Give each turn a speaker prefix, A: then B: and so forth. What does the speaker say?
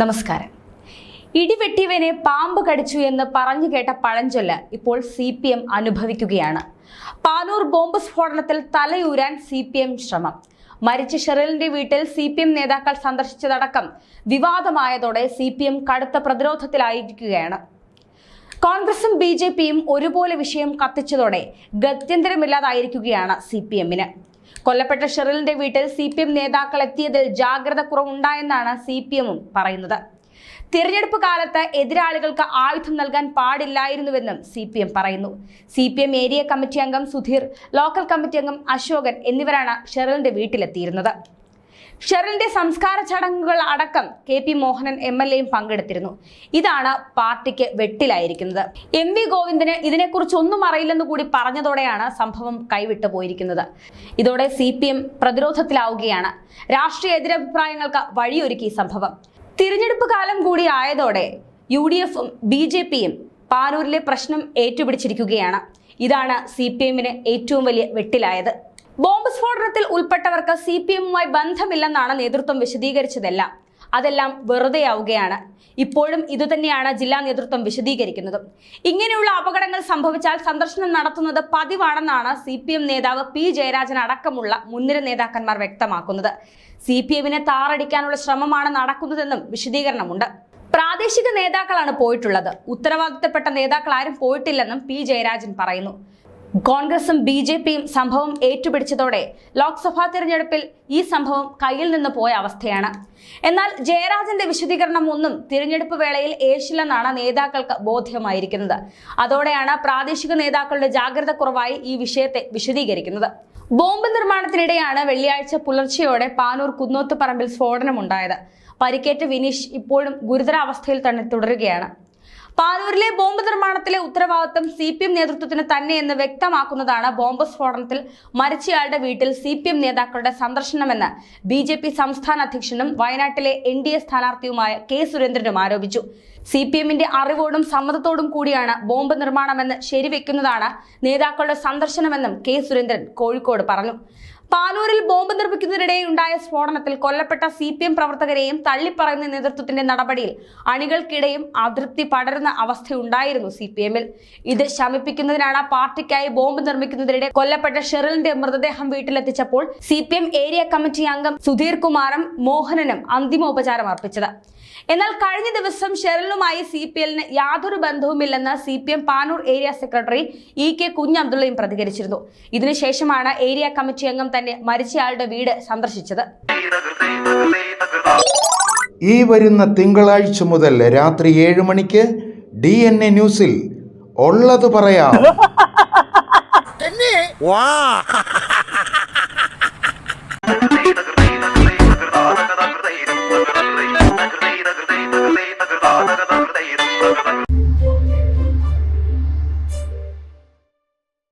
A: നമസ്കാരം. ഇടിവെട്ടിയവനെ പാമ്പ് കടിച്ചു എന്ന് പറഞ്ഞു കേട്ട പഴഞ്ചൊല്ല് ഇപ്പോൾ സി പി എം അനുഭവിക്കുകയാണ്. പാനൂർ ബോംബ് സ്ഫോടനത്തിൽ തലയൂരാൻ സി പി എം ശ്രമം. മരിച്ച ഷെറിലിന്റെ വീട്ടിൽ സി പി എം നേതാക്കൾ സന്ദർശിച്ചതടക്കം വിവാദമായതോടെ സി പി എം കടുത്ത പ്രതിരോധത്തിലായിരിക്കുകയാണ്. കോൺഗ്രസും ബി ജെ പിയും ഒരുപോലെ വിഷയം കത്തിച്ചതോടെ ഗത്യന്തരമില്ലാതായിരിക്കുകയാണ് സി പി എമ്മിന്. കൊല്ലപ്പെട്ട ഷെറിലിന്റെ വീട്ടിൽ സി പി എം നേതാക്കൾ എത്തിയതിൽ ജാഗ്രത കുറവുണ്ടായെന്നാണ് സി പി എമ്മും പറയുന്നത്. തിരഞ്ഞെടുപ്പ് കാലത്ത് എതിരാളികൾക്ക് ആയുധം നൽകാൻ പാടില്ലായിരുന്നുവെന്നും സി പി എം പറയുന്നു. C P M area committee അംഗം സുധീർ ലോക്കൽ കമ്മിറ്റി അംഗം അശോകൻ എന്നിവരാണ് ഷെറിലിന്റെ വീട്ടിലെത്തിയിരുന്നത്. ഷെറിലിന്റെ സംസ്കാര ചടങ്ങുകൾ അടക്കം K P Mohanan M L എയും പങ്കെടുത്തിരുന്നു. ഇതാണ് പാർട്ടിക്ക് വെട്ടിലായിരിക്കുന്നത്. എം വി ഗോവിന്ദന് ഇതിനെക്കുറിച്ച് ഒന്നും അറിയില്ലെന്ന് കൂടി പറഞ്ഞതോടെയാണ് സംഭവം കൈവിട്ടു പോയിരിക്കുന്നത്. ഇതോടെ സി പി എം പ്രതിരോധത്തിലാവുകയാണ്. രാഷ്ട്രീയ എതിരഭിപ്രായങ്ങൾക്ക് വഴിയൊരുക്കി സംഭവം. തിരഞ്ഞെടുപ്പ് കാലം കൂടി ആയതോടെ യു ഡി എഫും ബി ജെ പിയും പാനൂരിലെ പ്രശ്നം ഏറ്റുപിടിച്ചിരിക്കുകയാണ്. ഇതാണ് സി പി എമ്മിന് ഏറ്റവും വലിയ വെട്ടിലായത്. ബോംബ് സ്ഫോടനത്തിൽ ഉൾപ്പെട്ടവർക്ക് സി പി എമ്മുമായി ബന്ധമില്ലെന്നാണ് നേതൃത്വം വിശദീകരിച്ചതെല്ലാം. അതെല്ലാം വെറുതെയാവുകയാണ്. ഇപ്പോഴും ഇതുതന്നെയാണ് ജില്ലാ നേതൃത്വം വിശദീകരിക്കുന്നത്. ഇങ്ങനെയുള്ള അപകടങ്ങൾ സംഭവിച്ചാൽ സന്ദർശനം നടത്തുന്നത് പതിവാണെന്നാണ് സി പി എം നേതാവ് പി ജയരാജൻ അടക്കമുള്ള മുൻനിര നേതാക്കന്മാർ വ്യക്തമാക്കുന്നത്. സി പി എമ്മിനെ താറടിക്കാനുള്ള ശ്രമമാണ് നടക്കുന്നതെന്നും വിശദീകരണമുണ്ട്. പ്രാദേശിക നേതാക്കളാണ് പോയിട്ടുള്ളത്. ഉത്തരവാദിത്തപ്പെട്ട നേതാക്കൾ ആരും പോയിട്ടില്ലെന്നും പി ജയരാജൻ പറയുന്നു. കോൺഗ്രസും ബി ജെ പിയും സംഭവം ഏറ്റുപിടിച്ചതോടെ ലോക്സഭാ തിരഞ്ഞെടുപ്പിൽ ഈ സംഭവം കയ്യിൽ നിന്ന് പോയ അവസ്ഥയാണ്. എന്നാൽ ജയരാജന്റെ വിശദീകരണം ഒന്നും തിരഞ്ഞെടുപ്പ് വേളയിൽ ഏശില്ലെന്നാണ് നേതാക്കൾക്ക് ബോധ്യമായിരിക്കുന്നത്. അതോടെയാണ് പ്രാദേശിക നേതാക്കളുടെ ജാഗ്രത കുറവായി ഈ വിഷയത്തെ വിശദീകരിക്കുന്നത്. ബോംബ് നിർമ്മാണത്തിനിടെയാണ് വെള്ളിയാഴ്ച പുലർച്ചെയോടെ പാനൂർ കുന്നോത്ത് പറമ്പിൽ സ്ഫോടനമുണ്ടായത്. പരിക്കേറ്റ വിനീഷ് ഇപ്പോഴും ഗുരുതരാവസ്ഥയിൽ തന്നെ തുടരുകയാണ്. പാനൂരിലെ ബോംബ് നിർമ്മാണത്തിലെ ഉത്തരവാദിത്വം സി പി എം നേതൃത്വത്തിന് തന്നെയെന്ന് വ്യക്തമാക്കുന്നതാണ് ബോംബ് സ്ഫോടനത്തിൽ മരിച്ചയാളുടെ വീട്ടിൽ സി പി എം നേതാക്കളുടെ സന്ദർശനമെന്ന് ബി ജെ പി സംസ്ഥാന അധ്യക്ഷനും വയനാട്ടിലെ എൻ ഡി എ സ്ഥാനാർത്ഥിയുമായ കെ സുരേന്ദ്രനും ആരോപിച്ചു. സി പി എമ്മിന്റെ അറിവോടും സമ്മതത്തോടും കൂടിയാണ് ബോംബ് നിർമ്മാണമെന്ന് ശരിവെക്കുന്നതാണ് നേതാക്കളുടെ സന്ദർശനമെന്നും കെ സുരേന്ദ്രൻ കോഴിക്കോട് പറഞ്ഞു. പാനൂരിൽ ബോംബ് നിർമ്മിക്കുന്നതിനിടെ ഉണ്ടായ സ്ഫോടനത്തിൽ കൊല്ലപ്പെട്ട സി പി എം പ്രവർത്തകരെയും തള്ളിപ്പറയുന്ന നേതൃത്വത്തിന്റെ നടപടിയിൽ അണികൾക്കിടയും അതൃപ്തി പടരുന്ന അവസ്ഥയുണ്ടായിരുന്നു സി പി എമ്മിൽ. ഇത് ശമിപ്പിക്കുന്നതിനാണ് പാർട്ടിക്കായി ബോംബ് നിർമ്മിക്കുന്നതിനിടെ കൊല്ലപ്പെട്ട ഷെറിലിന്റെ മൃതദേഹം വീട്ടിലെത്തിച്ചപ്പോൾ C P M area committee അംഗം സുധീർ കുമാറും മോഹനനും അന്തിമോപചാരം അർപ്പിച്ചത്. എന്നാൽ കഴിഞ്ഞ ദിവസം ഷെറിലുമായി സി പി എല്ലിന് യാതൊരു ബന്ധവുമില്ലെന്ന് C P M Panoor area secretary E K കുഞ്ഞബ്ദുള്ളയും പ്രതികരിച്ചിരുന്നു. ഇതിനുശേഷമാണ് ഏരിയ കമ്മിറ്റി അംഗം തന്നെ മരിച്ചയാളുടെ വീട് സന്ദർശിച്ചത്.
B: ഈ വരുന്ന തിങ്കളാഴ്ച മുതൽ രാത്രി ഏഴ് മണിക്ക് ഡി എൻ എ ന്യൂസിൽ ഉള്ളത് പറയാം.
C: വാ.